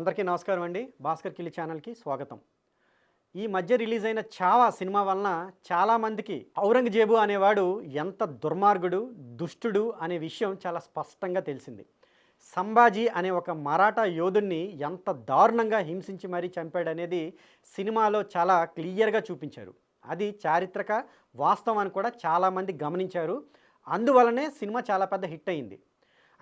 అందరికీ నమస్కారం అండి. భాస్కర్ కిల్లి ఛానల్కి స్వాగతం. ఈ మధ్య రిలీజ్ అయిన చావా సినిమా వలన చాలామందికి ఔరంగజేబు అనేవాడు ఎంత దుర్మార్గుడు దుష్టుడు అనే విషయం చాలా స్పష్టంగా తెలిసింది. సంభాజీ అనే ఒక మరాఠా యోధుణ్ణి ఎంత దారుణంగా హింసించి మరీ చంపాడనేది సినిమాలో చాలా క్లియర్గా చూపించారు. అది చారిత్రక వాస్తవం అని కూడా చాలామంది గమనించారు. అందువలనే సినిమా చాలా పెద్ద హిట్ అయింది.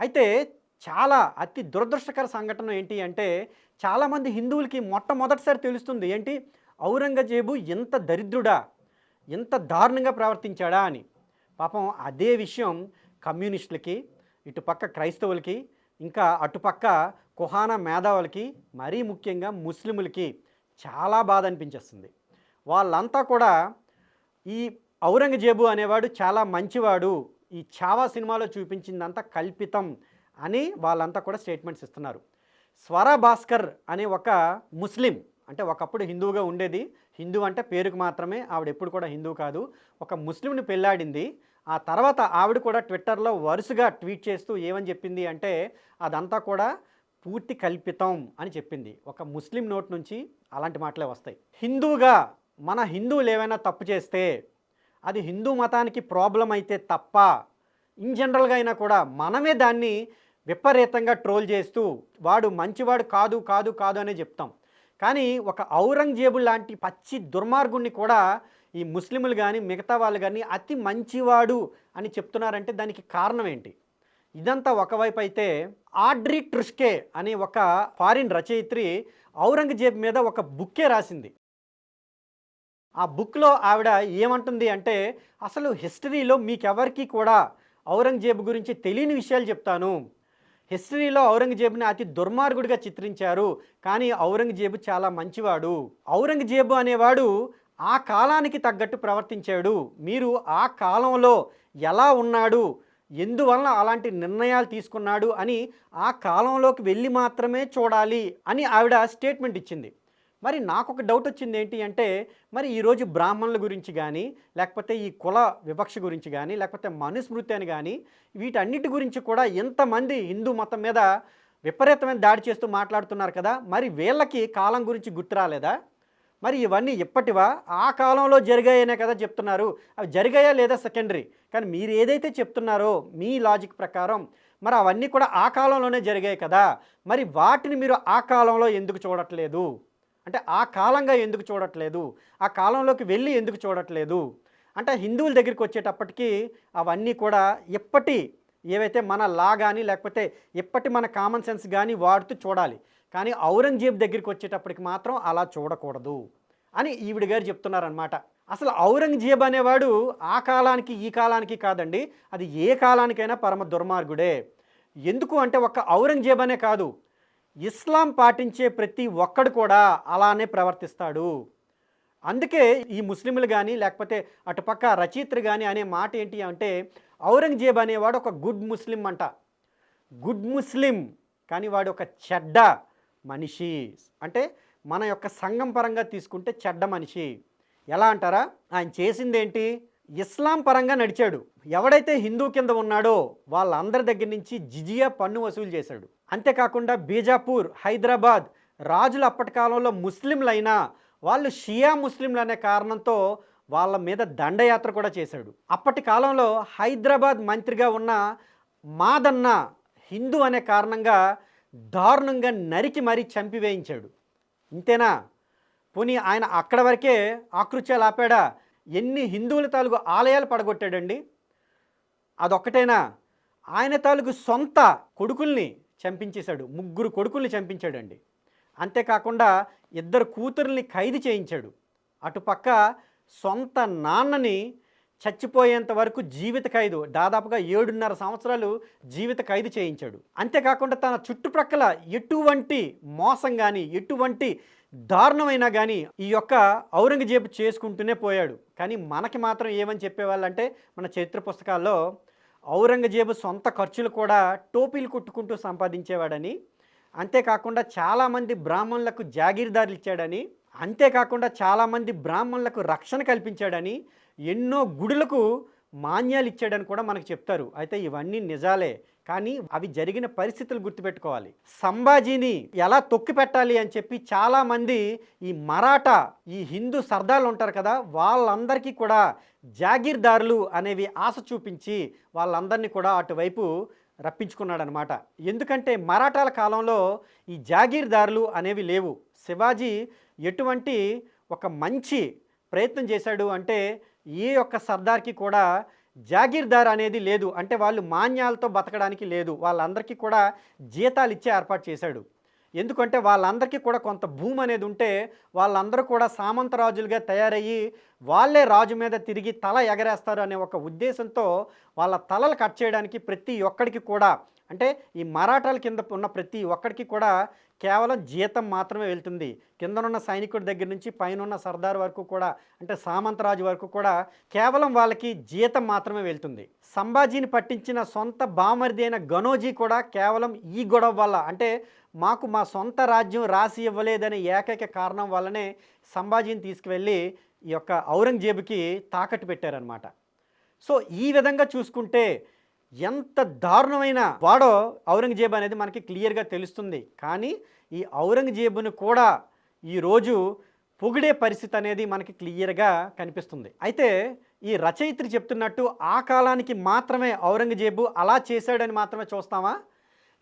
అయితే చాలా అతి దురదృష్టకర సంఘటన ఏంటి అంటే చాలామంది హిందువులకి మొట్టమొదటిసారి తెలుస్తుంది ఏంటి? ఔరంగజేబు ఎంత దరిద్రుడా ఎంత దారుణంగా ప్రవర్తించాడా అని. పాపం అదే విషయం కమ్యూనిస్టులకి ఇటుపక్క క్రైస్తవులకి ఇంకా అటుపక్క కుహానా మేధావులకి మరీ ముఖ్యంగా ముస్లిములకి చాలా బాధ అనిపించేస్తుంది. వాళ్ళంతా కూడా ఈ ఔరంగజేబు అనేవాడు చాలా మంచివాడు. ఈ చావా సినిమాలో చూపించిందంతా కల్పితం. అని వాళ్ళంతా కూడా స్టేట్మెంట్స్ ఇస్తున్నారు. స్వర భాస్కర్ అనే ఒక ముస్లిం అంటే ఒకప్పుడు హిందువుగా ఉండేది. హిందూ అంటే పేరుకు మాత్రమే ఆవిడ ఎప్పుడు కూడా హిందూ కాదు. ఒక ముస్లింని పెళ్ళాడింది ఆ తర్వాత ఆవిడ కూడా ట్విట్టర్లో వరుసగా ట్వీట్ చేస్తూ ఏమని చెప్పింది అంటే అదంతా కూడా పూర్తి కల్పితం అని చెప్పింది. ఒక ముస్లిం నోట్ నుంచి అలాంటి మాటలే వస్తాయి. హిందువుగా మన హిందువులు ఏమైనా తప్పు చేస్తే అది హిందూ మతానికి ప్రాబ్లం అయితే తప్ప ఇన్ జనరల్గా అయినా కూడా మనమే దాన్ని విపరీతంగా ట్రోల్ చేస్తూ వాడు మంచివాడు కాదు కాదు కాదు అనే చెప్తాం. కానీ ఒక ఔరంగజేబు లాంటి పచ్చి దుర్మార్గుణ్ణి కూడా ఈ ముస్లింలు కానీ మిగతా వాళ్ళు కానీ అతి మంచివాడు అని చెప్తున్నారంటే దానికి కారణం ఏంటి ఇదంతా ఒకవైపు అయితే ఆడ్రీ ట్రుష్కే అనే ఒక ఫారిన్ రచయిత్రి ఔరంగజేబ్ మీద ఒక బుక్కే రాసింది. ఆ బుక్లో ఆవిడ ఏమంటుంది అంటే అసలు హిస్టరీలో మీకెవరికి కూడా ఔరంగజేబు గురించి తెలియని విషయాలు చెప్తాను. హిస్టరీలో ఔరంగజేబుని అతి దుర్మార్గుడిగా చిత్రించారు. కానీ ఔరంగజేబు చాలా మంచివాడు. ఔరంగజేబు అనేవాడు ఆ కాలానికి తగ్గట్టు ప్రవర్తించాడు. మీరు ఆ కాలంలో ఎలా ఉన్నాడు? ఎందువలన అలాంటి నిర్ణయాలు తీసుకున్నాడు? అని ఆ కాలంలోకి వెళ్ళి మాత్రమే చూడాలి అని ఆవిడ స్టేట్మెంట్ ఇచ్చింది. మరి నాకు ఒక డౌట్ వచ్చింది ఏంటి అంటే మరి ఈరోజు బ్రాహ్మణుల గురించి కానీ లేకపోతే ఈ కుల వివక్ష గురించి కానీ లేకపోతే మనుస్మృతి అని కానీ వీటన్నిటి గురించి కూడా ఎంతమంది హిందూ మతం మీద విపరీతమైన దాడి చేస్తూ మాట్లాడుతున్నారు కదా మరి వీళ్ళకి కాలం గురించి గుర్తు రాలేదా? మరి ఇవన్నీ ఇప్పటివా ఆ కాలంలో జరిగాయనే కదా చెప్తున్నారు. అవి జరిగాయా లేదా సెకండరీ కానీ మీరు ఏదైతే చెప్తున్నారో మీ లాజిక్ ప్రకారం మరి అవన్నీ కూడా ఆ కాలంలోనే జరిగాయి కదా. మరి వాటిని మీరు ఆ కాలంలో ఎందుకు చూడట్లేదు? అంటే ఆ కాలంగా ఎందుకు చూడట్లేదు? ఆ కాలంలోకి వెళ్ళి ఎందుకు చూడట్లేదు? అంటే హిందువుల దగ్గరికి వచ్చేటప్పటికి అవన్నీ కూడా ఎప్పటి ఏవైతే మన లా కానీ లేకపోతే ఎప్పటి మన కామన్ సెన్స్ కానీ వాడుతూ చూడాలి. కానీ ఔరంగజేబ్ దగ్గరికి వచ్చేటప్పటికి మాత్రం అలా చూడకూడదు అని ఈవిడ గారు చెప్తున్నారనమాట అసలు ఔరంగజేబ్ అనేవాడు ఆ కాలానికి ఈ కాలానికి కాదండి అది ఏ కాలానికైనా పరమ దుర్మార్గుడే. ఎందుకు అంటే ఒక ఔరంగజేబ్ అనే కాదు. ఇస్లాం పాటించే ప్రతి ఒక్కడు కూడా అలానే ప్రవర్తిస్తాడు. అందుకే ఈ ముస్లింలు కానీ లేకపోతే అటుపక్క రచయిత్రి కానీ అనే మాట ఏంటి అంటే ఔరంగజేబ్ అనేవాడు ఒక గుడ్ ముస్లిం అంట. గుడ్ ముస్లిం కానీ వాడు ఒక చెడ్డ మనిషి. అంటే మన యొక్క సంఘం పరంగా తీసుకుంటే చెడ్డ మనిషి. ఎలా అంటారా? ఆయన చేసిందేంటి? ఇస్లాం పరంగా నడిచాడు. ఎవడైతే హిందూ కింద ఉన్నాడో వాళ్ళందరి దగ్గర నుంచి జిజియా పన్ను వసూలు చేశాడు. అంతేకాకుండా బీజాపూర్ హైదరాబాద్ రాజులు అప్పటి కాలంలో ముస్లింలైనా వాళ్ళు షియా ముస్లింలు అనే కారణంతో వాళ్ళ మీద దండయాత్ర కూడా చేశాడు. అప్పటి కాలంలో హైదరాబాద్ మంత్రిగా ఉన్న మాదన్న హిందూ అనే కారణంగా దారుణంగా నరికి మరీ చంపివేయించాడు. ఇంతేనా? పోనీ ఆయన అక్కడ వరకే ఆకృత్యాలు ఆపాడా? ఎన్ని హిందువుల తాలూకు ఆలయాలు పడగొట్టాడండి? అదొక్కటేనా? ఆయన తాలూకు సొంత కొడుకుల్ని చంపించేశాడు. ముగ్గురు కొడుకుల్ని చంపించాడండి. అంతేకాకుండా ఇద్దరు కూతుర్ని ఖైదు చేయించాడు. అటుపక్క సొంత నాన్నని చచ్చిపోయేంత వరకు జీవిత ఖైదు దాదాపుగా ఏడున్నర సంవత్సరాలు జీవిత ఖైదు చేయించాడు. అంతేకాకుండా తన చుట్టుప్రక్కల ఎటువంటి మోసం కానీ ఎటువంటి దారుణమైనా కానీ ఈ యొక్క ఔరంగజేబు చేసుకుంటూనే పోయాడు. కానీ మనకి మాత్రం ఏమని చెప్పేవాళ్ళంటే మన చరిత్ర పుస్తకాల్లో ఔరంగజేబు సొంత ఖర్చులు కూడా టోపీలు కుట్టుకుంటూ సంపాదించేవాడని అంతేకాకుండా చాలామంది బ్రాహ్మణులకు జాగీర్దారులు ఇచ్చాడని అంతేకాకుండా చాలామంది బ్రాహ్మణులకు రక్షణ కల్పించాడని ఎన్నో గుడులకు మాన్యాలు ఇచ్చాడని కూడా మనకు చెప్తారు. అయితే ఇవన్నీ నిజాలే. కానీ అవి జరిగిన పరిస్థితులు గుర్తుపెట్టుకోవాలి. సంభాజీని ఎలా తొక్కి పెట్టాలి అని చెప్పి చాలామంది ఈ మరాఠా ఈ హిందూ సర్దాలు ఉంటారు కదా వాళ్ళందరికీ కూడా జాగీర్దారులు అనేవి ఆశ చూపించి వాళ్ళందరినీ కూడా అటువైపు రప్పించుకున్నాడనమాట ఎందుకంటే మరాఠాల కాలంలో ఈ జాగీర్దారులు అనేవి లేవు. శివాజీ ఎటువంటి ఒక మంచి ప్రయత్నం చేశాడు అంటే ఏ ఒక్క సర్దార్కి కూడా జాగీర్దార్ అనేది లేదు. అంటే వాళ్ళు మాన్యాలతో బతకడానికి లేదు. వాళ్ళందరికీ కూడా జీతాలు ఇచ్చే ఏర్పాటు చేశాడు. ఎందుకంటే వాళ్ళందరికీ కూడా కొంత భూమి అనేది ఉంటే వాళ్ళందరూ కూడా సామంతరాజులుగా తయారయ్యి వాళ్ళే రాజు మీద తిరిగి తల ఎగరేస్తారు అనే ఒక ఉద్దేశంతో వాళ్ళ తలలు కట్ చేయడానికి ప్రతి ఒక్కడికి కూడా అంటే ఈ మరాఠాల కింద ఉన్న ప్రతి ఒక్కడికి కూడా కేవలం జీతం మాత్రమే వెళ్తుంది. కిందనున్న సైనికుడి దగ్గర నుంచి పైన సర్దార్ వరకు కూడా అంటే సామంతరాజు వరకు కూడా కేవలం వాళ్ళకి జీతం మాత్రమే వెళ్తుంది. సంభాజీని పట్టించిన సొంత బామర్ది అయిన గనోజీ కూడా కేవలం ఈ గొడవ వల్ల అంటే మాకు మా సొంత రాజ్యం రాసి ఇవ్వలేదనే ఏకైక కారణం వల్లనే సంభాజీని తీసుకువెళ్ళి ఈ యొక్క ఔరంగజేబుకి తాకట్టు పెట్టారనమాట సో ఈ విధంగా చూసుకుంటే ఎంత దారుణమైన వాడో ఔరంగజేబు అనేది మనకి క్లియర్గా తెలుస్తుంది. కానీ ఈ ఔరంగజేబును కూడా ఈరోజు పొగిడే పరిస్థితి అనేది మనకి క్లియర్గా కనిపిస్తుంది. అయితే ఈ రచయిత్రి చెప్తున్నట్టు ఆ కాలానికి మాత్రమే ఔరంగజేబు అలా చేశాడని మాత్రమే చూస్తామా?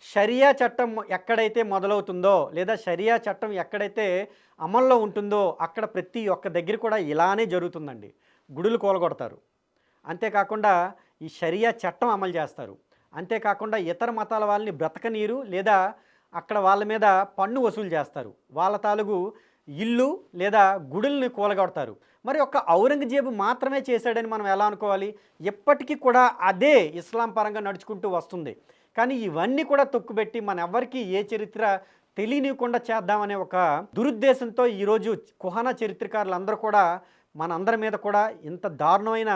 షరియా చట్టం ఎక్కడైతే మొదలవుతుందో లేదా షరియా చట్టం ఎక్కడైతే అమల్లో ఉంటుందో అక్కడ ప్రతి ఒక్క దగ్గర కూడా ఇలానే జరుగుతుందండి. గుడులు కూలగొడతారు. అంతేకాకుండా ఈ షరియా చట్టం అమలు చేస్తారు. అంతేకాకుండా ఇతర మతాల వాళ్ళని బ్రతకనీరు లేదా అక్కడ వాళ్ళ మీద పన్ను వసూలు చేస్తారు. వాళ్ళ తాలూకు ఇల్లు లేదా గుడుల్ని కూలగొడతారు. మరి ఒక్క ఔరంగజేబు మాత్రమే చేశాడని మనం ఎలా అనుకోవాలి? ఎప్పటికీ కూడా అదే ఇస్లాం పరంగా నడుచుకుంటూ వస్తుంది. కానీ ఇవన్నీ కూడా తొక్కుబెట్టి మన ఎవరికి ఏ చరిత్ర తెలియనివ్వకుండా చేద్దామనే ఒక దురుద్దేశంతో ఈరోజు కుహానా చరిత్రకారులందరూ కూడా మనందరి మీద కూడా ఇంత దారుణమైన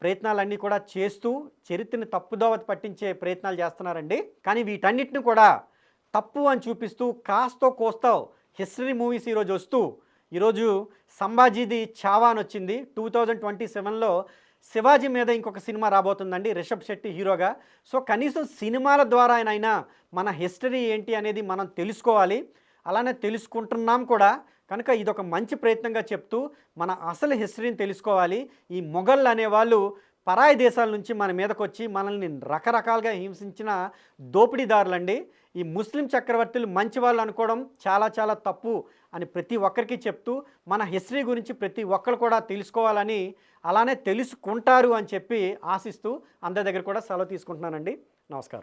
ప్రయత్నాలన్నీ కూడా చేస్తూ చరిత్రని తప్పుదోవ పట్టించే ప్రయత్నాలు చేస్తున్నారండి. కానీ వీటన్నిటిని కూడా తప్పు అని చూపిస్తూ కాస్తో కోస్తో హిస్టరీ మూవీస్ ఈరోజు వస్తూ ఈరోజు సంభాజీది చావా అని వచ్చింది. టూ థౌజండ్ ట్వంటీ సెవెన్లో శివాజీ మీద ఇంకొక సినిమా రాబోతుందండి రిషబ్ శెట్టి హీరోగా. సో కనీసం సినిమాల ద్వారా అయినా మన హిస్టరీ ఏంటి అనేది మనం తెలుసుకోవాలి. అలానే తెలుసుకుంటున్నాం కూడా. కనుక ఇదొక మంచి ప్రయత్నంగా చెప్తూ మన అసలు హిస్టరీని తెలుసుకోవాలి. ఈ మొఘల్ అనేవాళ్ళు పరాయి దేశాల నుంచి మన మీదకు వచ్చి మనల్ని రకరకాలుగా హింసించిన దోపిడీదారులండి. ఈ ముస్లిం చక్రవర్తులు మంచి వాళ్ళు అనుకోవడం చాలా చాలా తప్పు అని ప్రతి ఒక్కరికి చెప్తూ మన హిస్టరీ గురించి ప్రతి ఒక్కరు కూడా తెలుసుకోవాలని అలానే తెలుసుకుంటారు అని చెప్పి ఆశిస్తూ అందరి దగ్గర కూడా సెలవు తీసుకుంటున్నానండి. నమస్కారం.